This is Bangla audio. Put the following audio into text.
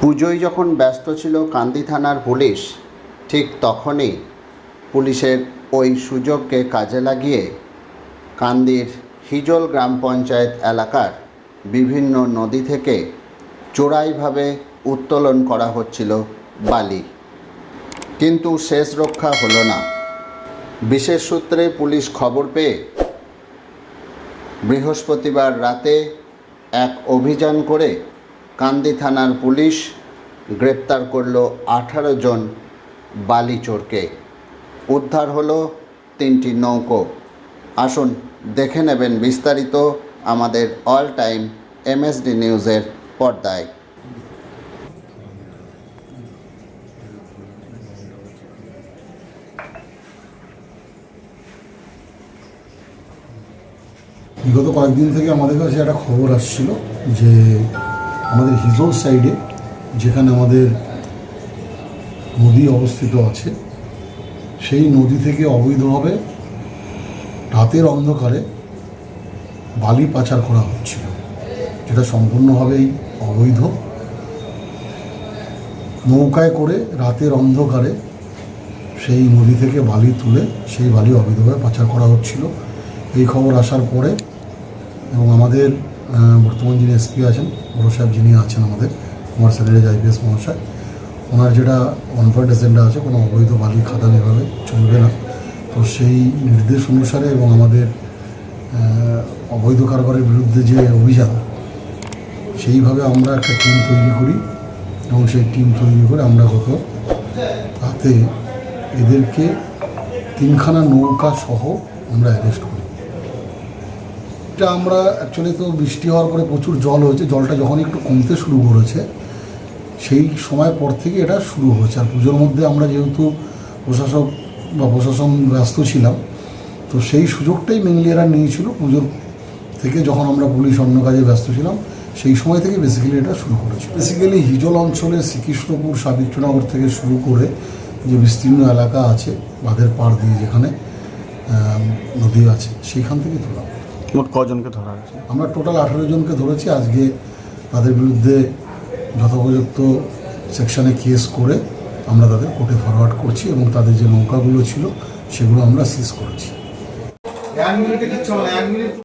পুজোয় যখন ব্যস্ত ছিল কান্দি থানার পুলিশ, ঠিক তখনই পুলিশের ওই সুযোগকে কাজে লাগিয়ে কান্দির হিজল গ্রাম পঞ্চায়েত এলাকার বিভিন্ন নদী থেকে চোরাইভাবে উত্তোলন করা হচ্ছিল বালি। কিন্তু শেষ রক্ষা হলো না। বিশেষ সূত্রে পুলিশ খবর পেয়ে বৃহস্পতিবার রাতে এক অভিযান করে কান্দি থানার পুলিশ গ্রেপ্তার করল আঠারো জন বালি চোরকে উদ্ধার হলো তিনটি নৌকো। আসুন, দেখে নেবেন বিস্তারিত আমাদের অল টাইম এমএসডি নিউজের পর্দায়। বিগত কয়েকদিন থেকে আমাদের কাছে একটা খবর আসছিল যে আমাদের হিজল সাইডে, যেখানে আমাদের নদী অবস্থিত আছে, সেই নদী থেকে অবৈধভাবে রাতের অন্ধকারে বালি পাচার করা হচ্ছিল, যেটা সম্পূর্ণভাবেই অবৈধ। নৌকায় করে রাতের অন্ধকারে সেই নদী থেকে বালি তুলে সেই বালি অবৈধভাবে পাচার করা হচ্ছিল। এই খবর আসার পরে এবং আমাদের বর্তমান যিনি এসপি আছেন, বড় সাহেব যিনি আছেন আমাদের, কুমার স্যারেজ আইপিএস মহাশয়, ওনার যেটা পয়েন্ট এজেন্ডা আছে, কোনো অবৈধ বালি খাদান এভাবে চলবে না। তো সেই নির্দেশ অনুসারে এবং আমাদের অবৈধ কারবারের বিরুদ্ধে যে অভিযান, সেইভাবে আমরা একটা টিম তৈরি করি এবং সেই টিম তৈরি করে আমরা গত রাতে এদেরকে তিনখানা নৌকা সহ আমরা অ্যারেস্ট করি। এটা আমরা অ্যাকচুয়ালি তো বৃষ্টি হওয়ার পরে প্রচুর জল হয়েছে, জলটা যখন একটু কমতে শুরু করেছে, সেই সময় পর থেকে এটা শুরু হয়েছে। আর পুজোর মধ্যে আমরা যেহেতু প্রশাসক বা প্রশাসন ব্যস্ত ছিলাম, তো সেই সুযোগটাই মেনলি এরা নিয়েছিল পুজোর থেকে যখন আমরা পুলিশ অন্য কাজে ব্যস্ত ছিলাম, সেই সময় থেকে বেসিক্যালি এটা শুরু করেছে। বেসিক্যালি হিজল অঞ্চলে শ্রীকৃষ্ণপুর সাবিত্রনগর থেকে শুরু করে যে বিস্তীর্ণ এলাকা আছে, বাঁধের পাড় দিয়ে যেখানে নদী আছে, সেইখান থেকে তোলা মোট কজনকে ধরা হয়েছে? আমরা টোটাল আঠেরো জনকে ধরেছি। আজকে তাদের বিরুদ্ধে যথোপযুক্ত সেকশনে কেস করে আমরা তাদের কোর্টে ফরওয়ার্ড করছি এবং তাদের যে নৌকাগুলো ছিল সেগুলো আমরা সিজ করেছি।